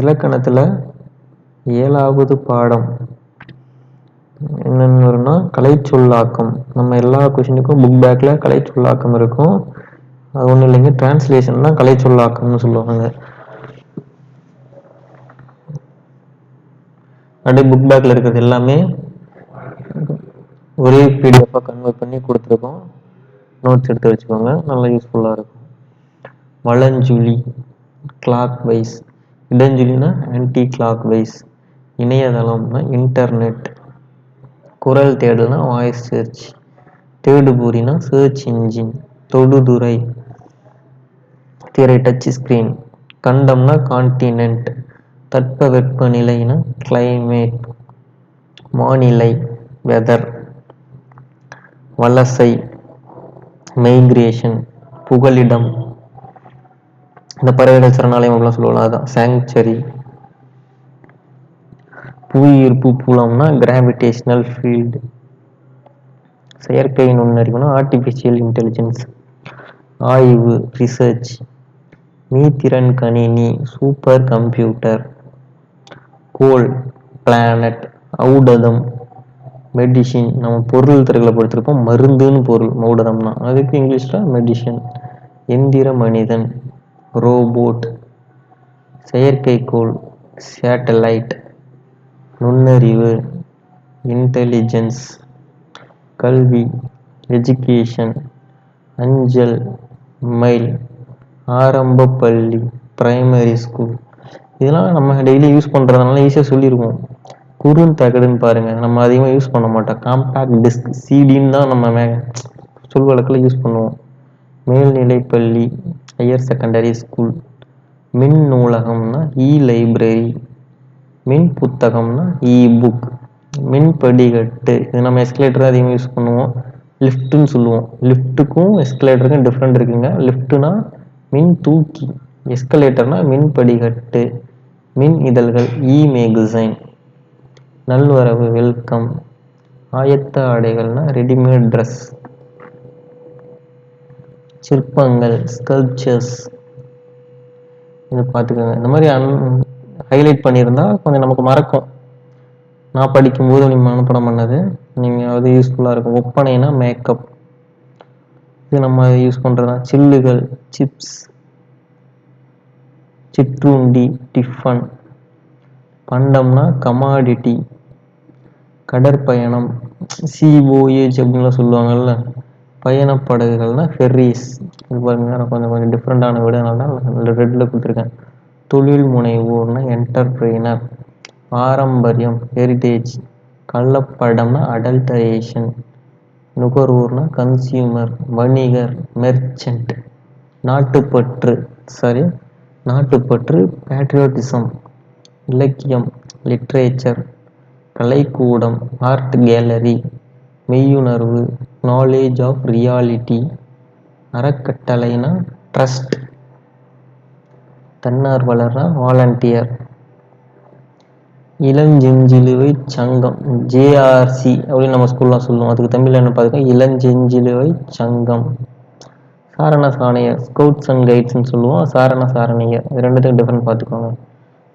இலக்கணத்தில் ஏழாவது பாடம் என்னென்னு வரும்னா கலைச்சொல்லாக்கம். நம்ம எல்லா கொஷினுக்கும் புக் பேக்கில் கலைச்சொல்லாக்கம் இருக்கும். அது ஒன்றும் இல்லைங்க டிரான்ஸ்லேஷன் தான் கலைச்சொல்லாக்கம்னு சொல்லுவாங்க. அப்படியே புக் பேக்கில் இருக்கிறது எல்லாமே ஒரே பிடிஎஃபாக கன்வெர்ட் பண்ணி கொடுத்துருக்கோம். நோட்ஸ் எடுத்து வச்சுக்கோங்க நல்லா யூஸ்ஃபுல்லாக இருக்கும். வளஞ்சுழி கிளாக் வைஸ் இடஞ்சுழினா ஆன்டி கிளாக் வைஸ் இணையதளம்னா இன்டர்நெட் குரல் தேடல்னா வாய்ஸ் சர்ச் தேடுபூரினா சர்ச் இன்ஜின் தொடுதுறை. திரை டச் ஸ்க்ரீன் கண்டம்னா கான்டினென்ட் தட்ப வெப்பநிலைனா கிளைமேட் வானிலை வெதர் வலசை மைக்ரேஷன் புகலிடம். இந்த பறவைகள் சரணாலயம் அப்படிலாம் சொல்லுவாங்க. அதான் சாங்சுரி புவியீர்ப்பு புலம்னா கிராவிடேஷனல் ஃபீல்டு செயற்கை நுண்ணறிவுனா ஆர்டிஃபிஷியல் இன்டெலிஜென்ஸ் ஆய்வு ரிசர்ச் மீத்திறன் கணினி சூப்பர் கம்ப்யூட்டர் கோல் பிளானட் ஔடதம். மெடிசின் நம்ம பொருள் திரைகளை படுத்திருக்கோம் மருந்துன்னு பொருள் ஔடதம்னா. அதுக்கு இங்கிலீஷில் மெடிஷன் எந்திர மனிதன். ரோபோட் செயற்கைக்கோள் சேட்டலைட் நுண்ணறிவு இன்டெலிஜென்ஸ் கல்வி எஜுகேஷன் அஞ்சல் மெயில் ஆரம்ப பள்ளி ப்ரைமரி ஸ்கூல் இதெல்லாம் நம்ம டெய்லி யூஸ் பண்ணுறதுனால ஈஸியாக சொல்லிடுவோம் குறுந்தகடுன்னு பாருங்கள் நம்ம அதிகமாக யூஸ் பண்ண மாட்டோம். காம்பேக்ட் டிஸ்க் சிடின்னு தான் நம்ம மே சொல் வழக்கில் யூஸ் பண்ணுவோம் மேல்நிலைப்பள்ளி ஹையர் செகண்டரி ஸ்கூல் மின் நூலகம்னா இ லைப்ரரி மின் புத்தகம்னா இ புக் மின் படிக்கட்டு. இது நம்ம எஸ்கலேட்டர் அதிகமாக யூஸ் பண்ணுவோம். லிஃப்ட்டுன்னு சொல்லுவோம். லிஃப்ட்டுக்கும் எஸ்கலேட்டருக்கும் டிஃப்ரெண்ட் இருக்குங்க. லிஃப்ட்டுனா மின் தூக்கி. எஸ்கலேட்டர்னா மின் படிக்கட்டு. மின் இதழ்கள் இ மேகசைன் நல்வரவு வெல்கம் ஆயத்த ஆடைகள்னா ரெடிமேட் ட்ரெஸ் சிற்பங்கள் ஸ்கல்ப்சர்ஸ் இது பார்த்துக்கோங்க. இந்த மாதிரி அன் ஹைலைட் பண்ணியிருந்தா கொஞ்சம் நமக்கு மறக்கும். நான் படிக்கும்போது நீங்கள் மனப்படம் பண்ணது. நீங்கள் அது யூஸ்ஃபுல்லாக இருக்கும். ஒப்பனைனா மேக்கப் இது நம்ம யூஸ் பண்ணுறதா சில்லுகள் சிப்ஸ் சிற்றுண்டி டிஃபன் பண்டம்னா கமாடிட்டி கடற்பயணம். சிஓஏஜ் அப்படின்லாம் சொல்லுவாங்கல்ல. பயணப்படகுகள்னா ஃபெர்ரிஸ் இது பாருங்க நான் கொஞ்சம் கொஞ்சம் டிஃப்ரெண்ட்டான விடனால தான் ரெட்டில் கொடுத்துருக்கேன். தொழில் முனைவோர்னா என்டர்பிரைனர் பாரம்பரியம் ஹெரிட்டேஜ் கள்ளப்படம்னா அடல்டரேஷன் நுகர்வோர்னா கன்சியூமர் வணிகர் மெர்ச்சன்ட் நாட்டுப்பற்று சாரி நாட்டுப்பற்று பேட்ரியோட்டிசம் இலக்கியம் லிட்ரேச்சர் கலைக்கூடம் ஆர்ட் கேலரி மெய்யுணர்வு நாலேஜ் ஆஃப் ரியாலிட்டி அறக்கட்டளைனா ட்ரஸ்ட் தன்னார்வலர்னா வாலண்டியர் இளஞ்செஞ்சிலுவை சங்கம் ஜேஆர்சி அப்படின்னு நம்ம ஸ்கூல்லாம் சொல்லுவோம். அதுக்கு தமிழ் என்ன பார்த்துக்கோங்க இளஞ்செஞ்சிலுவை சங்கம். சாரண சாணையர் ஸ்கவுட்ஸ் அண்ட் கைட்ஸ்னு சொல்லுவோம். சாரண சாரணையர். ரெண்டுத்துக்கும் டிஃப்ரெண்ட் பார்த்துக்கோங்க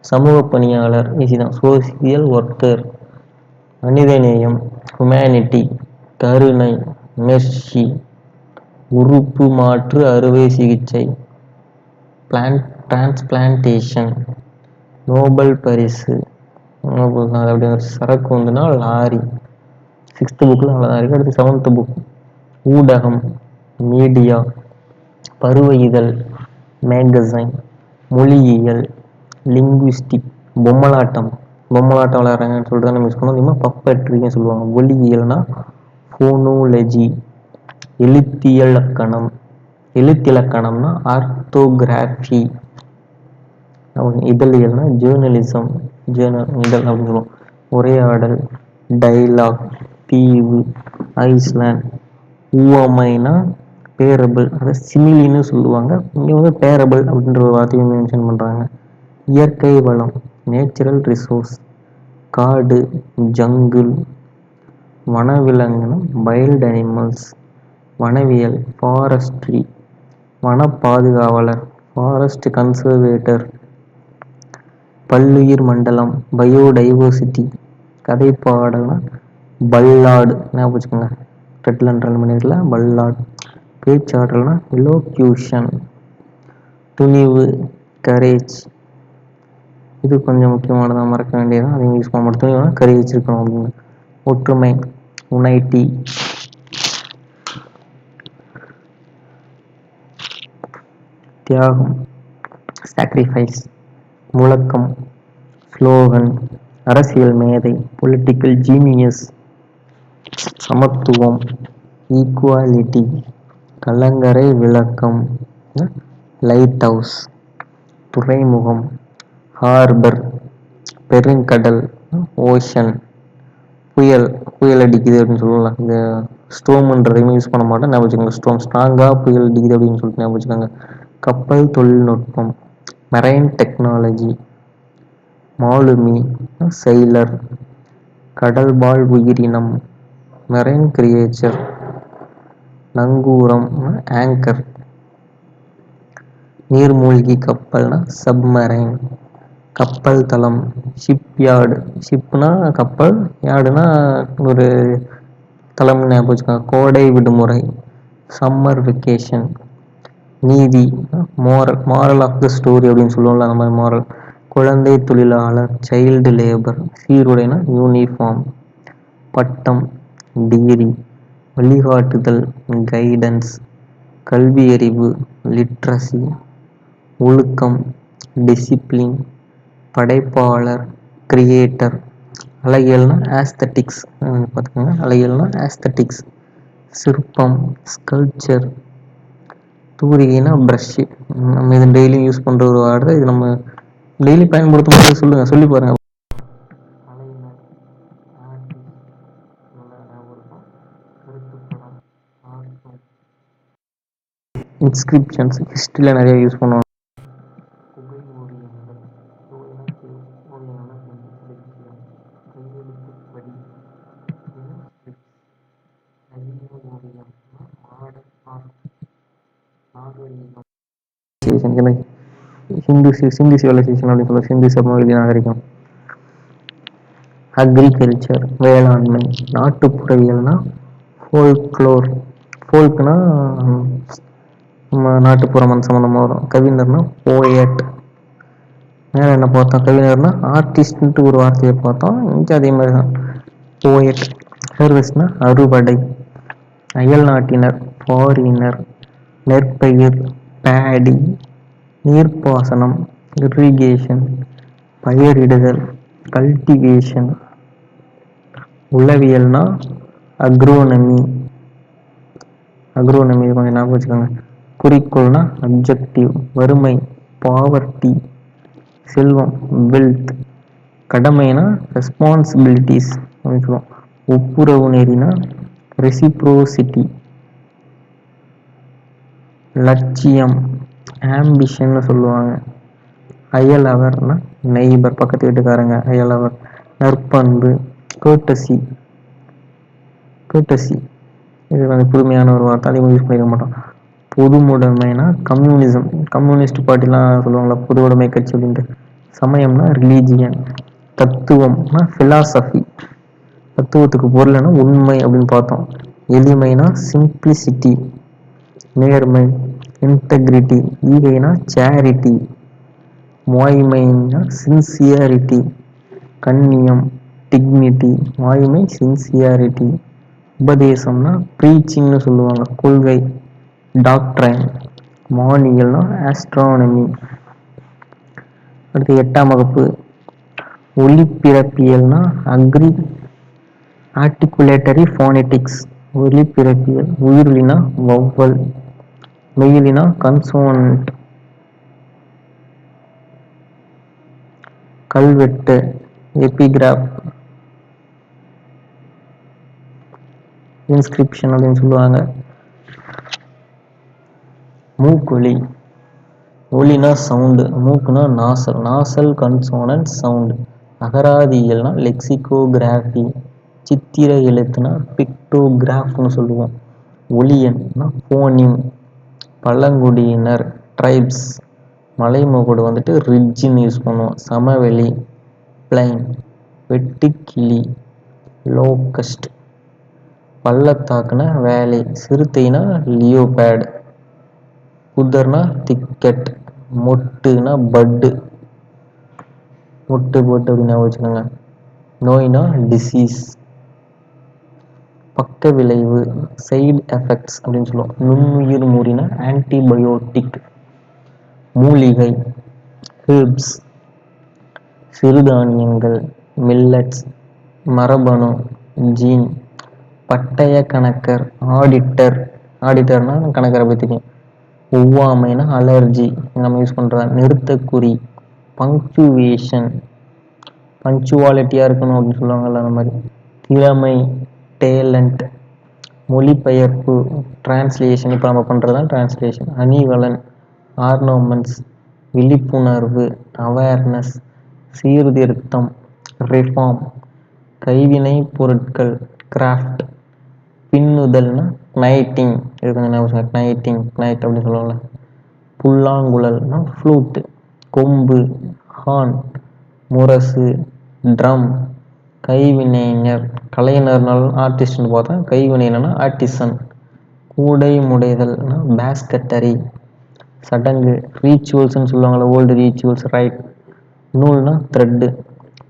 சமூக பணியாளர் ஈஸி தான். சோசியல் ஒர்க்கர் மனிதநேயம் ஹுமேனிட்டி கருணை மெர்சி உறுப்பு மாற்று அறுவை சிகிச்சை பிளான் டிரான்ஸ்பிளான்டேஷன் நோபல் பரிசு. நோபல் அப்படி ஒரு சரக்கு வந்துன்னா லாரி. சிக்ஸ்த்து புக்கில் அவ்வளோதான் இருக்குது அடுத்து செவன்த்து புக் ஊடகம் மீடியா பருவ இதழ் மேகசைன் மொழியியல் லிங்குவிஸ்டிக் பொம்மலாட்டம். பொம்மலாட்டம் விளையாடுறாங்கன்னு சொல்லிட்டு தான் மிஸ் பண்ணோம். அதிகமாக பப்பட்ரின்னு சொல்லுவாங்க. ஒலியியல்னா ஃபோனோலஜி எழுத்தியலக்கணம். எழுத்திலக்கணம்னா ஆர்த்தோகிராஃபி இதழியல்னா ஜேர்னலிசம் ஜேர்னல் இதழ் அப்படின்னு சொல்லுவோம். உரையாடல் டைலாக் தீவு ஐஸ்லேண்ட் ஊவமைனா பேரபிள் அதை சிமிலின்னு சொல்லுவாங்க. இங்கே வந்து பேரபிள் அப்படின்ற ஒரு வார்த்தையும் மென்ஷன் பண்ணுறாங்க இயற்கை வளம். நேச்சுரல் ரிசோர்ஸ் காடு ஜங்குள் வனவிலங்குனா வைல்ட் அனிமல்ஸ் வனவியல் ஃபாரஸ்ட்ரி வன பாதுகாவலர் ஃபாரஸ்ட் கன்சர்வேட்டர் பல்லுயிர் மண்டலம் பயோடைவர்சிட்டி கதை பாடல்னா பல்லாடு ஞாபகம் வச்சுக்கோங்க. ரெட்ல ரன் பண்ணிருக்கல பல்லாட். பேச்சாற்றல்னா எலோக்யூஷன் துணிவு கரேஜ் இது கொஞ்சம் முக்கியமானதாக மறக்க வேண்டியதான் அதையும் யூஸ் பண்ண மட்டும் கறி வச்சிருக்கணும் இருக்கணும் அப்படின்னு. ஒற்றுமை உனைட்டி தியாகம் சாக்ரிஃபைஸ் முழக்கம் ஸ்லோகன் அரசியல் மேதை பொலிட்டிக்கல் ஜீனியஸ் சமத்துவம் ஈக்குவாலிட்டி கலங்கரை விளக்கம் லைட் ஹவுஸ் துறைமுகம் ஹார்பர் பெருங்கடல் ஓஷன் புயல் புயல் அடிக்குது அப்படின்னு சொல்லலாம். இந்த ஸ்டோம்ன்றதையுமே யூஸ் பண்ண மாட்டோம். ஞாபகம் வச்சுக்கோங்க ஸ்டோம் ஸ்ட்ராங்காக புயல் அடிக்குது அப்படின்னு சொல்லிட்டு ஞாபகம் வச்சுக்கோங்க. கப்பல் தொழில்நுட்பம் மெரைன் டெக்னாலஜி மாலுமி செயலர் கடல்பால் உயிரினம் மெரைன் கிரியேச்சர் நங்கூரம் ஆங்கர் நீர்மூழ்கி கப்பல்னா சப்மரைன் கப்பல் தளம் ஷிப்யார்டு ஷிப்னா கப்பல் யார்டுனா ஒரு தளம் ஞாபகம் வச்சுக்கோங்க. கோடை விடுமுறை சம்மர் வெக்கேஷன் நீதி moral moral of the story அப்படின்னு சொல்லுவோம்ல அந்த மாதிரி மாரல் குழந்தை தொழிலாளர் சைல்டு லேபர் சீருடைனா யூனிஃபார்ம் பட்டம் டிகிரி வழிகாட்டுதல் கைடன்ஸ் கல்வியறிவு லிட்ரஸி ஒழுக்கம் டிசிப்ளின் படைப்பாளர் கிரியேட்டர் அழகியல்னா ஆஸ்தட்டிக்ஸ் பார்த்துக்கோங்க. அழகியல்னா ஆஸ்தட்டிக்ஸ் சிற்பம் ஸ்கல்ச்சர் தூரிகைனா ப்ரஷ்ஷு நம்ம இது டெய்லியும் யூஸ் பண்ணுற ஒரு வார்த்தை இது நம்ம டெய்லி பயன்படுத்தும் போது சொல்லுங்கள் சொல்லி பாருங்கள் இன்ஸ்கிரிப்ஷன்ஸ் ஹிஸ்ட்ரியில் நிறைய யூஸ் பண்ணுவாங்க. ஹிந்து சிந்து சிவிலைசேஷன் அப்படின்னு சொல்லுவோம் சிந்து சமவெளி நாகரிகம். அக்ரிகல்ச்சர் வேளாண்மை நாட்டுப்புறவியல்னா ஃபோல்க்ளோர் ஃபோல்க்னா நம்ம நாட்டுப்புறம் அந்த சம்மந்தமாக வரும். கவிஞர்னா போயட் மேலே என்ன பார்த்தோம்? கவிஞர்னா ஆர்டிஸ்ட்ன்ட்டு ஒரு வார்த்தையை பார்த்தோம். இங்கே அதே மாதிரி தான் போயட் ஹெர்வஸ்னா அறுவடை. அயல் நாட்டினர் ஃபாரினர் நெற்பயிர் பேடி நீர்ப்பாசனம் இரிகேஷன் பயிரிடுதல் கல்டிவேஷன் உளவியல்னா அக்ரோனமி அக்ரோனமி கொஞ்சம் ஞாபகம் வச்சுக்கோங்க. குறிக்கோள்னா அப்ஜெக்டிவ் வறுமை பாவர்ட்டி செல்வம் வெல்த் கடமைனா ரெஸ்பான்சிபிலிட்டிஸ் அப்படின்னு சொல்லுவோம். ஒப்புரவு நெறினா ரெசிப்ரோசிட்டி லட்சியம் ஆம்பிஷன்னு சொல்லுவாங்க. அயலவர்னா நெய்பர் பக்கத்து வீட்டுக்காரங்க அயலவர் நற்பண்பு கேட்டசி கேட்டசி இது வந்து புதுமையான ஒரு வார்த்தை. அதிகமாக யூஸ் பண்ணிக்க மாட்டோம். பொதுவுடைமைனா கம்யூனிசம் கம்யூனிஸ்ட் பார்ட்டிலாம் சொல்லுவாங்களா பொதுவுடைமை கட்சி அப்படின்ட்டு. சமயம்னா ரிலீஜியன் தத்துவம்னா ஃபிலாசபி தத்துவத்துக்கு பொருள்னா உண்மை அப்படின்னு பார்த்தோம். எளிமைனா சிம்பிளிசிட்டி நேர்மை. இன்டெகிரிட்டி ஈகைனா சேரிட்டி வாய்மைனா சின்சியாரிட்டி கண்ணியம் டிக்னிட்டி வாய்மை சின்சியாரிட்டி உபதேசம்னா ப்ரீச்சிங்னு சொல்லுவாங்க கொள்கை டாக்ட்ரைன் வானியல்னா ஆஸ்ட்ரானமி அடுத்து எட்டாம் வகுப்பு. ஒலிப்பிறப்பியல்னா அக்ரி ஆர்டிகுலேட்டரி ஃபோனெட்டிக்ஸ் ஒலிப்பிறப்பியல் உயிரினா வௌவல் மெயிலினா கன்சோனன்ட் கல்வெட்டு எபிகிராஃப் இன்ஸ்கிரிப்ஷன் அப்படின்னு சொல்லுவாங்க. மூக்கொலி ஒலினா சவுண்டு மூக்குனா நாசல். நாசல் கன்சோனன்ட் சவுண்டு அகராதியல்னா லெக்சிகோகிராஃபி சித்திர எழுத்துனா பிக்டோகிராஃப்னு சொல்லுவோம். ஒலியன்னா போனிம் பழங்குடியினர் ட்ரைப்ஸ் மலைமுகடு வந்துட்டு ரிட்ஜின்னு யூஸ் பண்ணுவோம். சமவெளி பிளைன் வெட்டுக்கிளி லோக்கஸ்ட் பள்ளத்தாக்குனா வேலை சிறுத்தைனா லியோபேட் புதர்னா திக்கெட் மொட்டுனா பட்டு மொட்டு போட்டு அப்படின்னு வச்சுக்கோங்க. நோய்னா டிசீஸ் பக்க விளைவு சைடு எஃபெக்ட்ஸ் அப்படின்னு சொல்லுவோம். நுண்ணுயிர் மூறினா ஆன்டிபயோட்டிக் மூலிகை ஹெர்ப்ஸ் சிறுதானியங்கள் மில்லட்ஸ் மரபணு ஜீன் பட்டய கணக்கர் ஆடிட்டர் ஆடிட்டர்னா கணக்கரை பற்றி தெரியும். ஒவ்வாமைனா அலர்ஜி நம்ம யூஸ் பண்ணுற நிறுத்தக்குறி பங்க்சுவேஷன் பங்க்சுவாலிட்டியாக இருக்கணும் அப்படின்னு சொல்லுவாங்கல்ல அந்த மாதிரி. திறமை டேலண்ட் மொழிபெயர்ப்பு டிரான்ஸ்லேஷன் இப்போ நம்ம பண்ணுறது தான் டிரான்ஸ்லேஷன் அணிவலன் ஆர்னோமெண்ட்ஸ் விழிப்புணர்வு அவேர்னஸ் சீர்திருத்தம் ரிஃபார்ம் கைவினை பொருட்கள் கிராஃப்ட் பின்னுதல்னா நைட்டிங் இது கொஞ்சம் ஞாபகம் நைட்டிங் நைட் அப்படின்னு சொல்லுவாங்கள்ல புல்லாங்குழல்னா ஃப்ளூட்டு கொம்பு ஹார்ன் முரசு ட்ரம் கைவினைஞர் கலைஞர்னாலும் ஆர்டிஸ்ட்னு பார்த்தா கைவினை என்னென்னா ஆர்டிசன் கூடை முடைதல்னா பேஸ்கட்டரி சடங்கு ரீச்சுவல்ஸ்னு சொல்லுவாங்கள்ல ஓல்டு ரீச்சுவல்ஸ் ரைட் நூல்னா த்ரெட்டு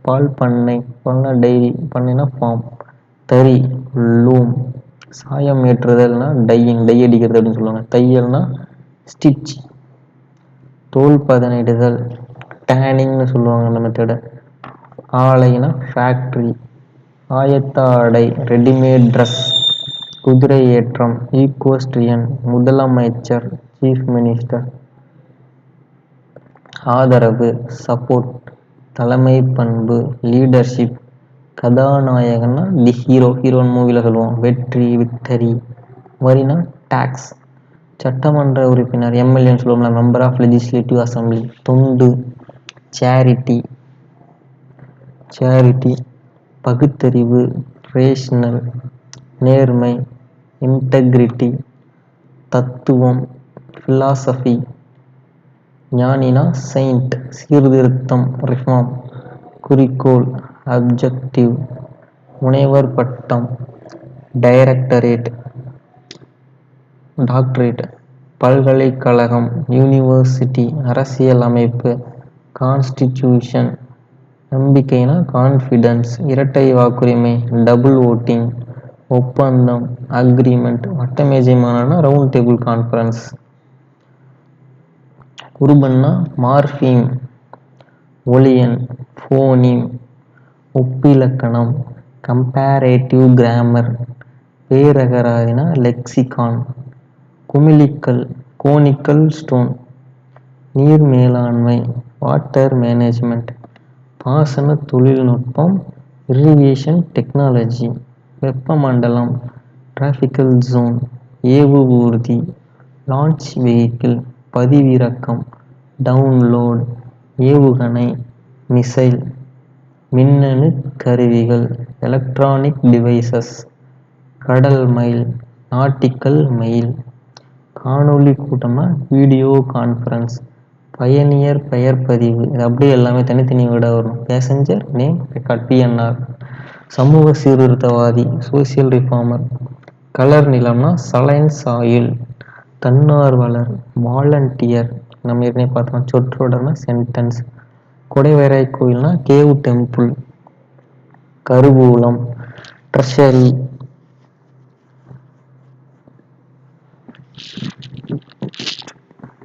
பால் பண்ணை பால்னா டைரி பண்ணைனா ஃபார்ம் தறி லூம் சாயம் ஏற்றுதல்னா டையிங் டை அடிக்கிறது அப்படின்னு சொல்லுவாங்க. தையல்னா ஸ்டிச் தோல் பதனிடுதல் டேனிங்னு சொல்லுவாங்க அந்த மெத்தடை ஆலைனா ஃபேக்ட்ரி ஆயத்த ஆடை ரெடிமேட் ட்ரெஸ் குதிரை ஏற்றம் ஈக்வஸ்ட்ரியன் முதலமைச்சர் சீஃப் மினிஸ்டர். ஆதரவு சப்போர்ட் தலைமை பண்பு லீடர்ஷிப் கதாநாயகன்னா தி ஹீரோ ஹீரோன் மூவியில் சொல்லுவோம். வெற்றி விக்டரி வரினா டேக்ஸ். சட்டமன்ற உறுப்பினர் எம்எல்ஏன்னு சொல்லுவோம்ல மெம்பர் ஆஃப் லெஜிஸ்லேட்டிவ் அசம்பிளி தொண்டு சேரிட்டி சேரிட்டி பகுத்தறிவு ரேஷனல் நேர்மை இன்டெக்ரிட்டி தத்துவம் ஃபிலாசபி ஞானினா செயிண்ட் சீர்திருத்தம் ரிஃபார்ம் குறிக்கோள் அப்ஜெக்டிவ் முனைவர் பட்டம் டைரக்டரேட் டாக்டரேட் பல்கலைக்கழகம் யூனிவர்சிட்டி அரசியல் அமைப்பு கான்ஸ்டிடியூஷன் நம்பிக்கைனா கான்ஃபிடன்ஸ் இரட்டை வாக்குரிமை டபுள் ஓட்டிங் ஒப்பந்தம் அக்ரிமெண்ட் வட்டமேஜை மாநாடுனா ரவுண்ட் டேபிள் கான்ஃபரன்ஸ் குருபன்னா மார்ஃபீம் ஒலியன் ஃபோனிம் ஒப்பிலக்கணம் கம்பேரேட்டிவ் கிராமர் பேரகராதினா லெக்சிகான் குமிழிக்கல் கோனிக்கல் ஸ்டோன் நீர் மேலாண்மை வாட்டர் மேனேஜ்மெண்ட் பாசன தொழில்நுட்பம் இரிகேஷன் டெக்னாலஜி வெப்பமண்டலம் டிராஃபிக்கல் ஜோன் ஏவுபூர்த்தி லான்ச் வெஹிக்கிள் பதிவிறக்கம் டவுன்லோட் ஏவுகணை மிசைல் மின்னணு கருவிகள் எலக்ட்ரானிக் டிவைசஸ் கடல் மைல் நாட்டிக்கல் மைல் காணொளி கூட்டமாக வீடியோ கான்ஃபரன்ஸ் பயணியர் பெயர் பதிவு. இது அப்படியே எல்லாமே தனித்தனி விட வரும். பேசஞ்சர் நேம் ரெக்கார்ட் பிஎன்ஆர் சமூக சீர்திருத்தவாதி சோசியல் ரிஃபார்மர் கலர் நிலம்னா சலைன்ஸ் ஆயில் தன்னார்வலர் வாலண்டியர் நம்ம ஏற்கனவே பார்த்தோம். சொற்றோடனா சென்டென்ஸ் கொடைவரை கோயில்னா கேவு டெம்பிள் கருவூலம் ட்ரெஷரி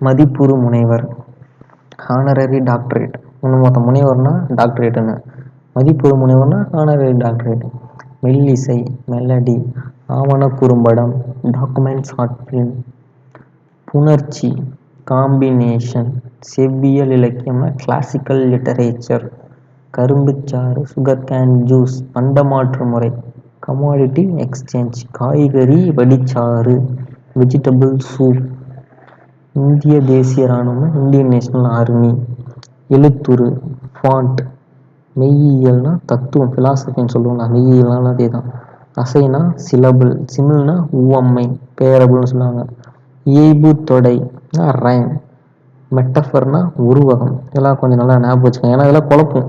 மதிப்புறு முனைவர். ஹானரரி டாக்டரேட் இன்னும் மொத்த முனைவர்னா டாக்டரேட்டுன்னு மதிப்புறு முனைவர்னா ஹானரரி டாக்டரேட் மெல்லிசை மெலடி ஆவண குறும்படம் டாக்குமெண்ட் ஷார்ட் ஃபிலிம் புணர்ச்சி காம்பினேஷன் செவ்வியல் இலக்கியம்னா கிளாசிக்கல் லிட்டரேச்சர் கரும்புச்சாறு சுகர் கேன் ஜூஸ் பண்டமாற்று முறை. கமாடிட்டி எக்ஸ்சேஞ்ச் காய்கறி வடிச்சாறு. வெஜிடபிள் சூப் இந்திய தேசிய இராணுவம் இந்தியன் நேஷனல் ஆர்மி எழுத்துரு ஃபாண்ட் மெய்யியல்னா தத்துவம் ஃபிலாசபின்னு சொல்லுவாங்க மெய்யியல்னாலும் அதே தான் அசைனா சிலபிள் சிமிழ்னா உவம்மை பேரபுள்னு சொல்லுவாங்க. இயைபு தொடை ரைம் மெட்டஃபர்னா உருவகம். இதெல்லாம் கொஞ்சம் நல்லா ஞாபகம் வச்சுக்கோங்க. ஏன்னா இதெல்லாம் குழப்பம்.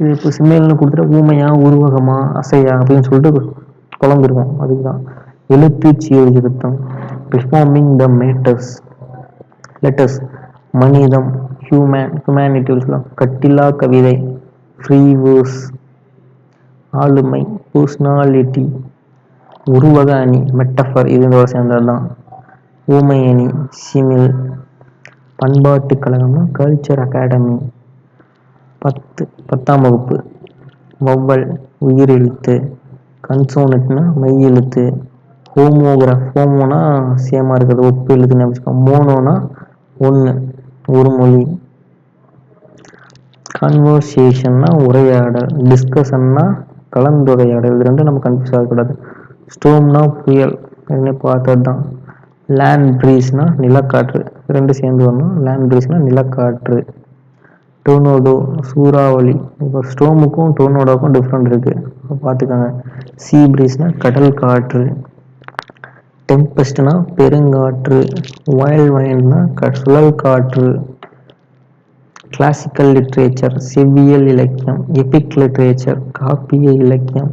இது இப்போ சிம்மைல்னு கொடுத்துட்டு ஊமையா உருவகமா அசையா அப்படின்னு சொல்லிட்டு குழம்பிருக்கும் அதுக்கு தான் எழுத்து சீர்திருத்தம் ரிஃபார்மிங் த மேட்டர்ஸ் லெட்டர்ஸ் மனிதம் ஹியூமன் ஹியூமனிட்டிஸ்லாம் கட்டிலா கவிதை ஃப்ரீ வேர்ஸ் ஆளுமை பர்சனாலிட்டி உருவக அணி மெட்டஃபர் இது இதோட சேர்ந்தது தான் ஊமை அணி சிமில் பண்பாட்டு கழகம்னா கல்ச்சர் அகாடமி பத்து பத்தாம் வகுப்பு வௌவல் உயிரெழுத்து கன்சோனட்னா மெய் எழுத்து ஹோமோகிராஃப் ஹோமோனா சேமாக இருக்கிறது ஒப்பு எழுதுன்னு வச்சுக்கோங்க மோனோனா ஒன்று ஒரு மொழி. கன்வர்சேஷன்னா உரையாடல் டிஸ்கஷன்னா கலந்துரையாடல். இது ரெண்டும் நம்ம கன்ஃபியூஸ் ஆகக்கூடாது. ஸ்டோம்னா புயல் என்ன பார்த்தது தான் லேண்ட் ப்ரீஸ்னா நிலக்காற்று ரெண்டு சேர்ந்து வரணும். லேண்ட் ப்ரீஸ்னா நிலக்காற்று. டோர்னோடோ சூறாவளி. இப்போ ஸ்டோமுக்கும் டோர்னோடோக்கும் டிஃப்ரெண்ட் இருக்குது பார்த்துக்கோங்க. சீ ப்ரீஸ்னா கடல் காற்று. டெம்பஸ்ட்னா பெருங்காற்று வயல் வயல்னா சுழல் காற்று. கிளாசிக்கல் லிட்ரேச்சர் செவ்வியல் இலக்கியம் எபிக் லிட்ரேச்சர் காப்பிய இலக்கியம்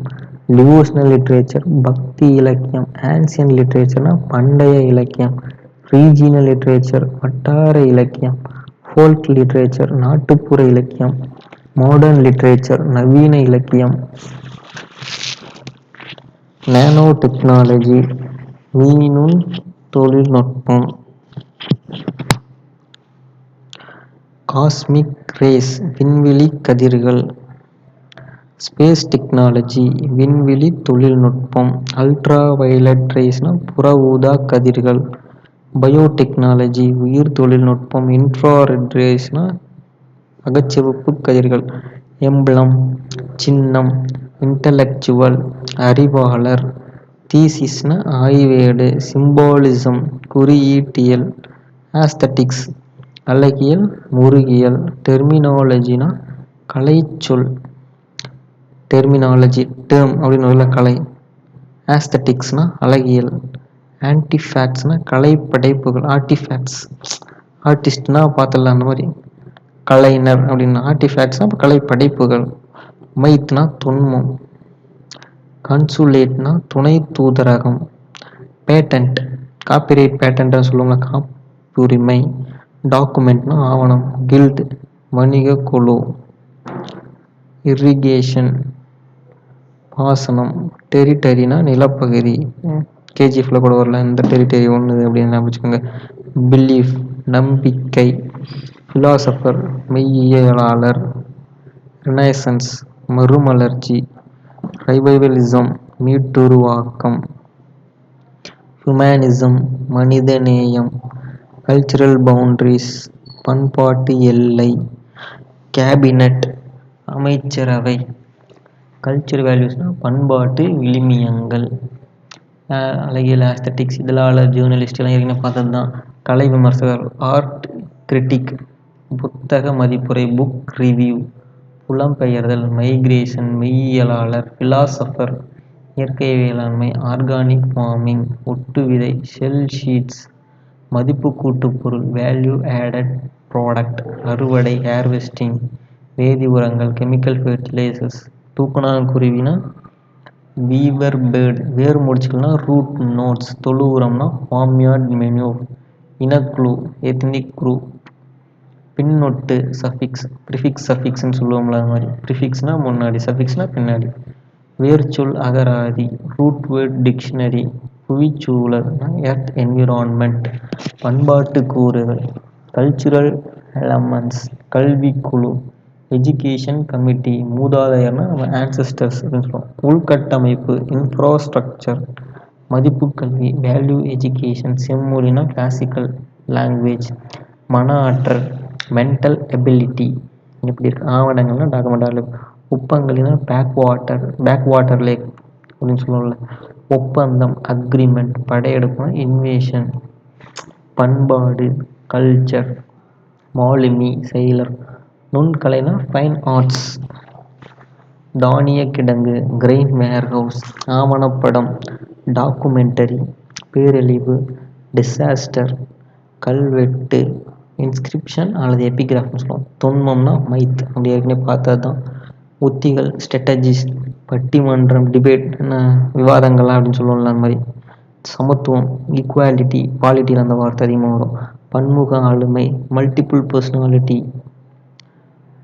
டிவோஷனல் லிட்ரேச்சர் பக்தி இலக்கியம் ஆன்சியன் லிட்ரேச்சர்னா பண்டைய இலக்கியம் ரீஜியனல் லிட்ரேச்சர் வட்டார இலக்கியம் ஃபோல்க் லிட்ரேச்சர் நாட்டுப்புற இலக்கியம் மாடர்ன் லிட்ரேச்சர் நவீன இலக்கியம். நானோ டெக்னாலஜி மீனுன் தொழில்நுட்பம். காஸ்மிக் ரேஸ் விண்வெளி கதிர்கள். ஸ்பேஸ் டெக்னாலஜி விண்வெளி தொழில்நுட்பம். அல்ட்ரா வயலட் ரேஸ்னால் புற ஊதா கதிர்கள். பயோடெக்னாலஜி உயிர் தொழில்நுட்பம். இன்ஃப்ராரெட் ரேஸ்னால் அகச்சிவப்பு கதிர்கள். எம்பளம் சின்னம் இன்டலெக்சுவல் அறிவாளர். தீசிஸ்னா ஆய்வேடு சிம்பாலிசம் குறியீட்டியல் ஆஸ்தட்டிக்ஸ் அழகியல் முருகியல் டெர்மினாலஜினா கலைச்சொல். டெர்மினாலஜி டேர்ம் அப்படின்னு உள்ள கலை. ஆஸ்தட்டிக்ஸ்னா அழகியல். ஆன்டிஃபேக்ட்ஸ்னா கலை படைப்புகள் ஆர்டிஃபேக்ட்ஸ் ஆர்டிஸ்ட்னா பார்த்துடலாம் அந்த மாதிரி. கலைஞர் அப்படின்னா ஆர்டிஃபேக்ட்ஸ்னா அப்போ கலை படைப்புகள் மைத்னா தொன்மம். கன்சுலேட்னா துணை தூதரகம். பேட்டன்ட் காப்பிரைட் பேட்டன்ட்னு சொல்லுவாங்க காப்புரிமை. டாக்குமெண்ட்னா ஆவணம் கில்ட் வணிக குழு. இரிகேஷன் பாசனம். டெரிட்டரினா நிலப்பகுதி. கேஜிஎஃப்ல கூட வரல இந்த டெரிட்டரி ஒன்று அப்படின்னு ஞாபகம் பிலீஃப் நம்பிக்கை. ஃபிலாசபர் மெய்யியலாளர். ரினைசன்ஸ் மறுமலர்ச்சி. ரைபைவலிசம் மீட்டுருவாக்கம் ஹியூமனிசம் மனிதநேயம் கல்ச்சுரல் பவுண்டரிஸ் பண்பாட்டு எல்லை கேபினட் அமைச்சரவை கல்ச்சர் வேல்யூஸ்னால் பண்பாட்டு விழுமியங்கள். அழகியல் ஆஸ்தட்டிக்ஸ் இதழாளர் ஜேர்னலிஸ்ட் எல்லாம் ஏற்கனவே பார்த்தது தான் கலை விமர்சகர் ஆர்ட் கிரிட்டிக் புத்தக மதிப்புரை புக் ரிவ்யூ புலம்பெயர்தல் மைக்ரேஷன் மெய்யியலாளர் பிலாசபர் இயற்கை வேளாண்மை ஆர்கானிக் ஃபார்மிங் ஒட்டு விதை ஷெல் ஷீட்ஸ் மதிப்பு கூட்டுப்பொருள் வேல்யூ ஆடட் ப்ராடக்ட் அறுவடை ஹேர்வெஸ்டிங் வேதி உரங்கள் கெமிக்கல் ஃபெர்டிலைசர்ஸ் தூக்கணாங்குருவினா வீவர் பேர்டு வேர் முடிச்சுக்கள்னா ரூட் நோட்ஸ் தொழு உரம்னா ஃபார்ம்யார்ட் மெனு இனக்குழு எத்னிக் குரூப் பின்னொட்டு சஃபிக்ஸ் ப்ரிஃபிக்ஸ் சஃபிக்ஸ்னு சொல்லுவோம்ல அது மாதிரி. ப்ரிஃபிக்ஸ்னால் முன்னாடி சஃபிக்ஸ்னால் பின்னாடி. வேர்ச்சொல் அகராதி ரூட் வேர்ட் டிக்ஷனரி புவிச்சூழல்னா எர்த் என்விரான்மெண்ட் பண்பாட்டு கூறுகள் கல்ச்சுரல் எலமெண்ட்ஸ் கல்விக்குழு எஜுகேஷன் கமிட்டி மூதாதையர்னா நம்ம ஆன்சஸ்டர்ஸ் அப்படின்னு சொல்லுவோம் உள்கட்டமைப்பு இன்ஃப்ராஸ்ட்ரக்சர் மதிப்பு கல்வி வேல்யூ எஜுகேஷன் செம்மொழினா கிளாசிக்கல் லாங்குவேஜ் மன ஆற்றல் மென்டல் எபிலிட்டி இப்படி இருக்கு? ஆவணங்கள்னா டாக்குமெண்ட் உப்பங்கள்னா back water back water lake அப்படின்னு சொல்லுவோம்ல. ஒப்பந்தம் அக்ரிமெண்ட் படையெடுப்புனா இன்வேஷன் பண்பாடு கல்ச்சர் மாலுமி செயலர் நுண்கலைனா ஃபைன் ஆர்ட்ஸ் தானிய கிடங்கு கிரெயின் வேர்ஹவுஸ் ஆவணப்படம் டாக்குமெண்டரி பேரழிவு டிசாஸ்டர் கல்வெட்டு இன்ஸ்கிரிப்ஷன் அல்லது எபிகிராஃப்னு சொல்லுவோம். தொன்மம்னா மைத் அப்படி ஏற்கனவே பார்த்தது தான் உத்திகள் ஸ்ட்ராட்டஜிஸ் பட்டிமன்றம் டிபேட் என்ன விவாதங்கள்லாம் அப்படின்னு சொல்லுவோம்ல அந்த மாதிரி. சமத்துவம் ஈக்குவாலிட்டி குவாலிட்டியில் அந்த வார்த்தை அதிகமாக வரும். பன்முக ஆளுமை multiple personality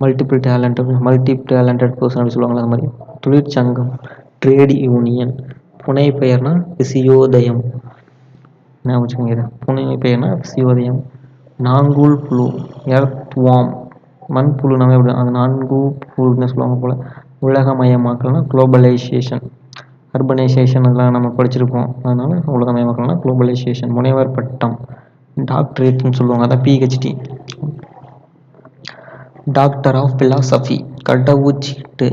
multiple talent multi talented person அப்படி சொல்லுவாங்களா அந்த மாதிரி. தொழிற்சங்கம் ட்ரேட் யூனியன் புனை பெயர்னா சியோதயம் ஞாபகம் வச்சுக்கோங்க புனை பெயர்னா சியோதயம் நாங்கூல் புழு எர்த் வாம் மண்புழு நம்ம எப்படி அது நான்கு புழுன்னு சொல்லுவாங்க போல் உலகமயமாக்கல்னா குளோபலைசேஷன் அர்பனைசேஷன் அதெல்லாம் நம்ம படிச்சிருப்போம். அதனால் உலகமயமாக்கல்னா குளோபலைசேஷன் முனைவர் பட்டம் டாக்டரேட்னு சொல்லுவாங்க. அதான் பிஹெச்டி டாக்டர் ஆஃப் பிலாசபி கடவுச்சீட்டு.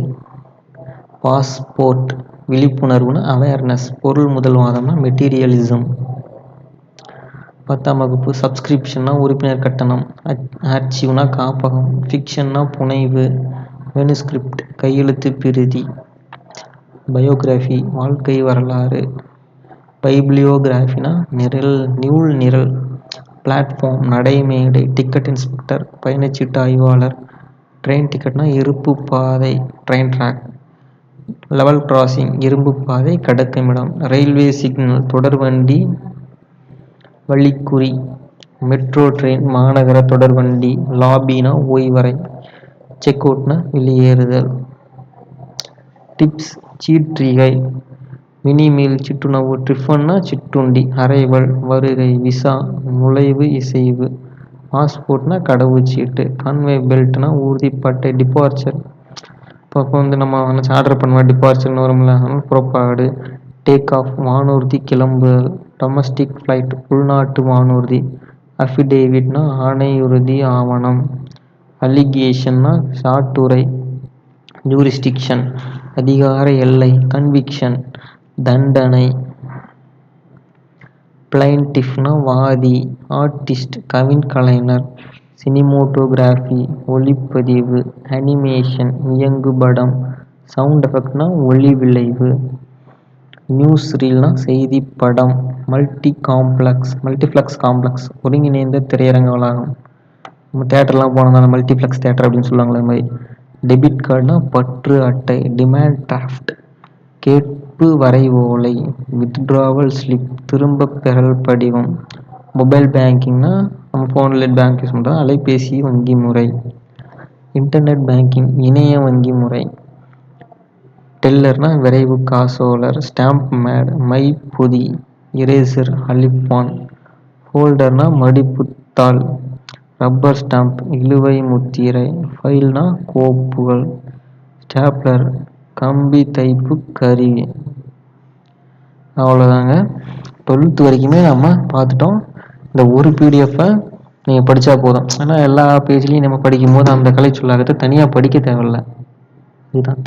பாஸ்போர்ட் விழிப்புணர்வுன்னு அவேர்னஸ் பொருள் முதல்வாதம்னா மெட்டீரியலிசம் பத்தாம் வகுப்பு சப்ஸ்கிரிப்ஷன்னா உறுப்பினர் கட்டணம். ஆர்ச்சிவ்னா காப்பகம். ஃபிக்ஷன்னா புனைவு. மெனுஸ்கிரிப்ட் கையெழுத்து பிரதி. பயோகிராஃபி வாழ்க்கை வரலாறு. பைப்ளியோகிராஃபினா நிரல் நியூல் நிரல். பிளாட்ஃபார்ம் நடைமேடை டிக்கெட் இன்ஸ்பெக்டர் பயணச்சீட்டு ஆய்வாளர். ட்ரெயின் டிக்கெட்னா இருப்பு பாதை ட்ரெயின் ட்ராக் லெவல் கிராசிங் இரும்பு பாதை கடக்குமிடம் ரயில்வே சிக்னல் தொடர்வண்டி வழிக்குறி மெட்ரோ ட்ரெயின் மாநகர தொடர்வண்டி லாபினா ஓய்வறை செக் அவுட்னா வெளியேறுதல். டிப்ஸ் சீற்றிகை மினி மீல் சிற்றுணவு ட்ரிஃபன்னா சிற்றுண்டி அரைவல் வருகை விசா நுழைவு இசைவு. பாஸ்போர்ட்னா கடவுச்சீட்டு கன்வே பெல்ட்னா ஊர்திப்பட்டை டிபார்ச்சர் இப்போ இப்போ வந்து நம்ம நினச்சி ஆர்டர் பண்ணுவோம் டிபார்ச்சர்னு வரும்ல அதனால புறப்பாடு டேக் ஆஃப் வானூர்தி கிளம்புதல். டொமஸ்டிக் ஃப்ளைட் உள்நாட்டு வானூர்தி அஃபிடேவிட்னா ஆணையுறுதி ஆவணம். அலிகேஷன்னா சாட்டுரை ஜூரிஸ்டிக்ஷன் அதிகார எல்லை கன்விக்ஷன் தண்டனை. பிளைன்டிஃப்னா வாதி ஆர்டிஸ்ட் கவின்கலைஞர் சினிமோட்டோகிராஃபி ஒளிப்பதிவு அனிமேஷன் இயங்குபடம் சவுண்ட் எஃபெக்ட்னா ஒளி விளைவு நியூஸ் ரீல்னா செய்தி படம் மல்டி காம்ப்ளெக்ஸ் மல்டிப்ளெக்ஸ் காம்ப்ளெக்ஸ் ஒருங்கிணைந்த திரையரங்க வளாகம் நம்ம தேட்டர்லாம் போனோம்னா மல்டிப்ளெக்ஸ் தேட்டர் அப்படின்னு சொல்லுவாங்களே மாதிரி. டெபிட் கார்டுனா பற்று அட்டை டிமாண்ட் டிராஃப்ட் கேட்பு வரை ஓலை வித்ட்ராவல் ஸ்லிப் திரும்பப் பெறல் படிவம். மொபைல் பேங்கிங்னா நம்ம ஃபோனில் பேங்க் யூஸ் பண்ணுறோம் அலைபேசி வங்கி முறை. இன்டர்நெட் பேங்கிங் இணைய வங்கி முறை. டெல்லர்னா விரைவு காசோலர் ஸ்டாம்ப் மேட் மை பொதி. இரேசர் அழிப்பான் ஃபோல்டர்னா மடிப்புத்தாள் ரப்பர் ஸ்டாம்ப் இழுவை முத்திரை ஃபைல்னா கோப்புகள் ஸ்டாப்லர் கம்பி தைப்பு கருவி. அவ்வளோதாங்க டுவெல்த்து வரைக்குமே நம்ம பார்த்துட்டோம். இந்த ஒரு பிடிஎஃப்பை நீங்கள் படித்தா போதும். ஏன்னா எல்லா பேஜ்லேயும் நம்ம படிக்கும்போது அந்த கலை சொல்லாகத்தை தனியாக படிக்க தேவையில்ல. இதுதான்.